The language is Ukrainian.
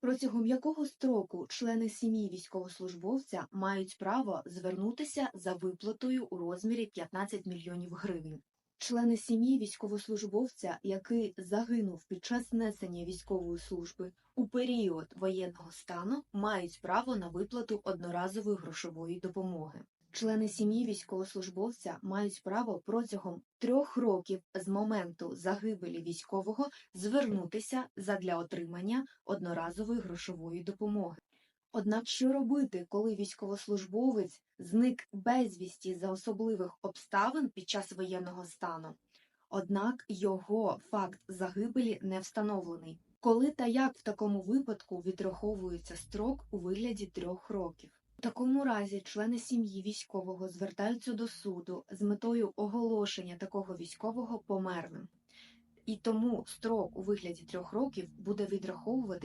Протягом якого строку члени сім'ї військовослужбовця мають право звернутися за виплатою у розмірі 15 мільйонів гривень? Члени сім'ї військовослужбовця, який загинув під час несення військової служби у період воєнного стану, мають право на виплату одноразової грошової допомоги. Члени сім'ї військовослужбовця мають право протягом трьох років з моменту загибелі військового звернутися задля отримання одноразової грошової допомоги. Однак що робити, коли військовослужбовець зник безвісті за особливих обставин під час воєнного стану? Однак його факт загибелі не встановлений. Коли та як в такому випадку відраховується строк у вигляді трьох років? У такому разі члени сім'ї військового звертаються до суду з метою оголошення такого військового померлим. І тому строк у вигляді трьох років буде відраховувати